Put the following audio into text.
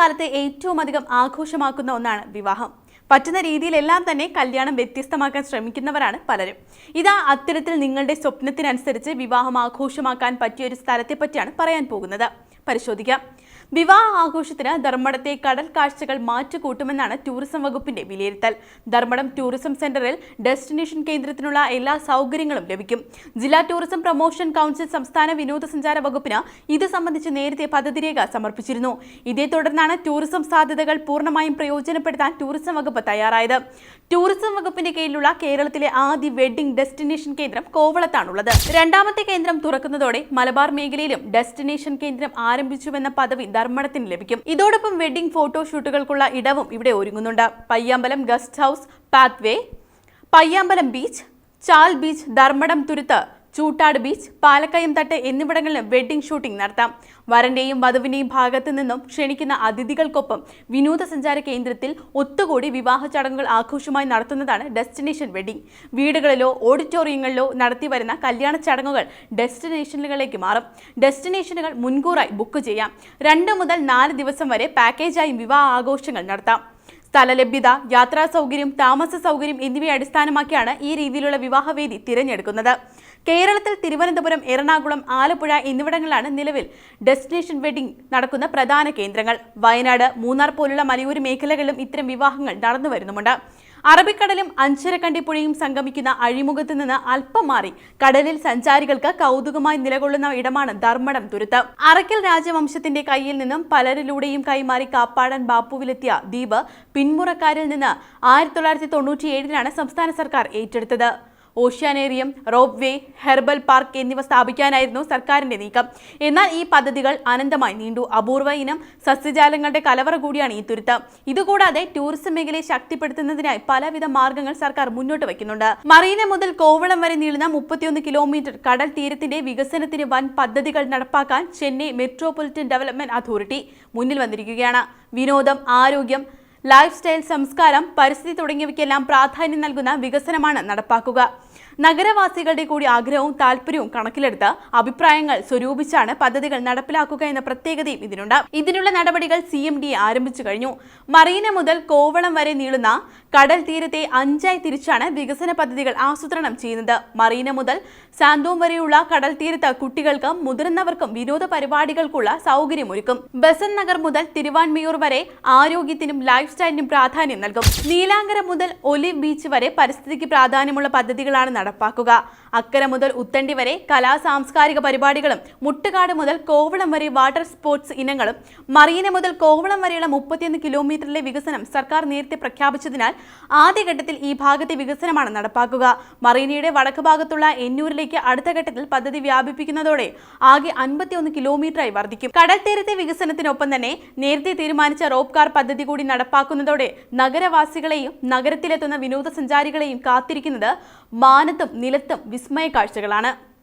കാലത്ത് ഏറ്റവും അധികം ആഘോഷമാക്കുന്ന ഒന്നാണ് വിവാഹം. പറ്റുന്ന രീതിയിലെല്ലാം തന്നെ കല്യാണം വ്യത്യസ്തമാക്കാൻ ശ്രമിക്കുന്നവരാണ് പലരും. ഇതാ അത്തരത്തിൽ നിങ്ങളുടെ സ്വപ്നത്തിനനുസരിച്ച് വിവാഹം ആഘോഷമാക്കാൻ പറ്റിയ ഒരു സ്ഥലത്തെ പറ്റിയാണ് പറയാൻ പോകുന്നത്. പരിശോധിക്കാം. വിവാഹ ആഘോഷത്തിന് ധർമ്മടത്തെ കടൽ കാഴ്ചകൾ മാറ്റുകൂട്ടുമെന്നാണ് ടൂറിസം വകുപ്പിന്റെ വിലയിരുത്തൽ. ധർമ്മടം ടൂറിസം സെന്ററിൽ ഡെസ്റ്റിനേഷൻ കേന്ദ്രത്തിനുള്ള എല്ലാ സൗകര്യങ്ങളും ലഭിക്കും. ജില്ലാ ടൂറിസം പ്രൊമോഷൻ കൗൺസിൽ സംസ്ഥാന വിനോദസഞ്ചാര വകുപ്പിന് ഇത് സംബന്ധിച്ച് നേരത്തെ പദ്ധതി രേഖ സമർപ്പിച്ചിരുന്നു. ഇതേ തുടർന്നാണ് ടൂറിസം സാധ്യതകൾ പൂർണമായും പ്രയോജനപ്പെടുത്താൻ ടൂറിസം വകുപ്പ് തയ്യാറായത്. ടൂറിസം വകുപ്പിന്റെ കീഴിലുള്ള കേരളത്തിലെ ആദ്യ വെഡ്ഡിംഗ് ഡെസ്റ്റിനേഷൻ കേന്ദ്രം കോവളത്താണുള്ളത്. രണ്ടാമത്തെ കേന്ദ്രം തുറക്കുന്നതോടെ മലബാർ മേഖലയിലും ഡെസ്റ്റിനേഷൻ കേന്ദ്രം ആരംഭിച്ചുവെന്ന പദവി ധർമ്മടത്തിന് ലഭിക്കും. ഇതോടൊപ്പം വെഡ്ഡിംഗ് ഫോട്ടോഷൂട്ടുകൾക്കുള്ള ഇടവും ഇവിടെ ഒരുങ്ങുന്നുണ്ട്. Payyambalam guest house pathway Payyambalam beach Chal beach Dharmadam തുരുത്ത് ചൂട്ടാട് ബീച്ച് പാലക്കയം തട്ട് എന്നിവിടങ്ങളിലും വെഡ്ഡിംഗ് ഷൂട്ടിംഗ് നടത്താം. വരന്റെയും വധുവിന്റെയും ഭാഗത്തു നിന്നും ക്ഷണിക്കുന്ന അതിഥികൾക്കൊപ്പം വിനോദസഞ്ചാര കേന്ദ്രത്തിൽ ഒത്തുകൂടി വിവാഹ ചടങ്ങുകൾ ആഘോഷമായി നടത്തുന്നതാണ് ഡെസ്റ്റിനേഷൻ വെഡ്ഡിംഗ് വീടുകളിലോ ഓഡിറ്റോറിയങ്ങളിലോ നടത്തിവരുന്ന കല്യാണ ചടങ്ങുകൾ ഡെസ്റ്റിനേഷനുകളിലേക്ക് മാറും. ഡെസ്റ്റിനേഷനുകൾ മുൻകൂറായി ബുക്ക് ചെയ്യാം. രണ്ട് മുതൽ നാല് ദിവസം വരെ പാക്കേജായും വിവാഹ ആഘോഷങ്ങൾ നടത്താം. സ്ഥലലഭ്യത യാത്രാ സൗകര്യം താമസ സൗകര്യം എന്നിവയെ അടിസ്ഥാനമാക്കിയാണ് ഈ രീതിയിലുള്ള വിവാഹവേദി തിരഞ്ഞെടുക്കുന്നത്. കേരളത്തിൽ തിരുവനന്തപുരം എറണാകുളം ആലപ്പുഴ എന്നിവിടങ്ങളിലാണ് നിലവിൽ ഡെസ്റ്റിനേഷൻ വെഡിംഗ് നടക്കുന്ന പ്രധാന കേന്ദ്രങ്ങൾ. വയനാട് മൂന്നാർ പോലുള്ള മലയോര മേഖലകളിലും ഇത്തരം വിവാഹങ്ങൾ നടന്നു വരുന്നുമുണ്ട് അറബിക്കടലും അഞ്ചരക്കണ്ടി പുഴയും സംഗമിക്കുന്ന അഴിമുഖത്ത് നിന്ന് അല്പം മാറി കടലിൽ സഞ്ചാരികൾക്ക് കൗതുകമായി നിലകൊള്ളുന്ന ഇടമാണ് ധർമ്മടം തുരുത്ത്. അറക്കൽ രാജവംശത്തിന്റെ കയ്യിൽ നിന്നും പലരിലൂടെയും കൈമാറി കാപ്പാടൻ ബാപ്പുവിലെത്തിയ ദ്വീപ് പിന്മുറക്കാരിൽ നിന്ന് ആയിരത്തി തൊള്ളായിരത്തി തൊണ്ണൂറ്റിയേഴിലാണ് സംസ്ഥാന സർക്കാർ ഏറ്റെടുത്തത്. Oceanarium rope way herbal park എന്നിവ സ്ഥാപിക്കാനായിരുന്നു സർക്കാരിന്റെ നീക്കം. എന്നാൽ ഈ പദ്ധതികൾ അനന്തമായി നീണ്ടു. അപൂർവ ഇനം സസ്യജാലങ്ങളുടെ കലവറ കൂടിയാണ് ഈ തുരുത്ത്. ഇതുകൂടാതെ ടൂറിസം മേഖലയെ ശക്തിപ്പെടുത്തുന്നതിനായി പലവിധ മാർഗങ്ങൾ സർക്കാർ മുന്നോട്ട് വയ്ക്കുന്നുണ്ട്. മറീന മുതൽ കോവളം വരെ നീളുന്ന മുപ്പത്തിയൊന്ന് കിലോമീറ്റർ കടൽ തീരത്തിന്റെ വികസനത്തിന് വൻ പദ്ധതികൾ നടപ്പാക്കാൻ ചെന്നൈ മെട്രോപൊളിറ്റൻ ഡെവലപ്മെന്റ് അതോറിറ്റി മുന്നിൽ വന്നിരിക്കുകയാണ്. വിനോദം ആരോഗ്യം ലൈഫ് സ്റ്റൈൽ സംസ്കാരം പരിസ്ഥിതി തുടങ്ങിയവയ്ക്കെല്ലാം പ്രാധാന്യം നൽകുന്ന വികസനമാണ് നടപ്പാക്കുക. നഗരവാസികളുടെ കൂടി ആഗ്രഹവും താല്പര്യവും കണക്കിലെടുത്ത് അഭിപ്രായങ്ങൾ സ്വരൂപിച്ചാണ് പദ്ധതികൾ നടപ്പിലാക്കുക എന്ന പ്രത്യേകതയും ഇതിനുണ്ട്. ഇതിനുള്ള നടപടികൾ സി ആരംഭിച്ചു കഴിഞ്ഞു. മറീന മുതൽ കോവളം വരെ നീളുന്ന കടൽ തീരത്തെ അഞ്ചായി തിരിച്ചാണ് വികസന പദ്ധതികൾ ആസൂത്രണം ചെയ്യുന്നത്. മറീന മുതൽ സാന്തോം വരെയുള്ള കടൽ തീരത്ത് കുട്ടികൾക്കും മുതിർന്നവർക്കും വിനോദ പരിപാടികൾക്കുള്ള സൗകര്യമൊരുക്കും. ബസൻ നഗർ മുതൽ തിരുവാൻമിയൂർ വരെ ആരോഗ്യത്തിനും ലൈഫ് സ്റ്റൈലിനും പ്രാധാന്യം നൽകും. നീലാങ്കര മുതൽ ഒലിവ് ബീച്ച് വരെ പരിസ്ഥിതിക്ക് പ്രാധാന്യമുള്ള പദ്ധതികളാണ് നടപ്പാക്കുക. അക്കര മുതൽ ഉത്തണ്ടി വരെ കലാ സാംസ്കാരിക പരിപാടികളും മുട്ടുകാട് മുതൽ കോവളം വരെ വാട്ടർ സ്പോർട്സ് ഇനങ്ങളും മറീന മുതൽ കോവളം വരെയുള്ള മുപ്പത്തിയൊന്ന് കിലോമീറ്ററിലെ വികസനം സർക്കാർ നേരത്തെ പ്രഖ്യാപിച്ചതിനാൽ ആദ്യഘട്ടത്തിൽ ഈ ഭാഗത്തെ വികസനമാണ് നടപ്പാക്കുക. മറീനയുടെ വടക്ക് ഭാഗത്തുള്ള എന്നൂരിലേക്ക് അടുത്ത ഘട്ടത്തിൽ പദ്ധതി വ്യാപിപ്പിക്കുന്നതോടെ ആകെ അൻപത്തിയൊന്ന് കിലോമീറ്ററായി വർദ്ധിക്കും. കടൽ തീരത്തെ വികസനത്തിനൊപ്പം തന്നെ നേരത്തെ തീരുമാനിച്ച റോപ്പ് കാർ പദ്ധതി കൂടി നടപ്പാക്കുന്നതോടെ നഗരവാസികളെയും നഗരത്തിലെത്തുന്ന വിനോദസഞ്ചാരികളെയും കാത്തിരിക്കുന്നത് മാനത്തും നിലത്തും വിസ്മയ കാഴ്ചകളാണ്.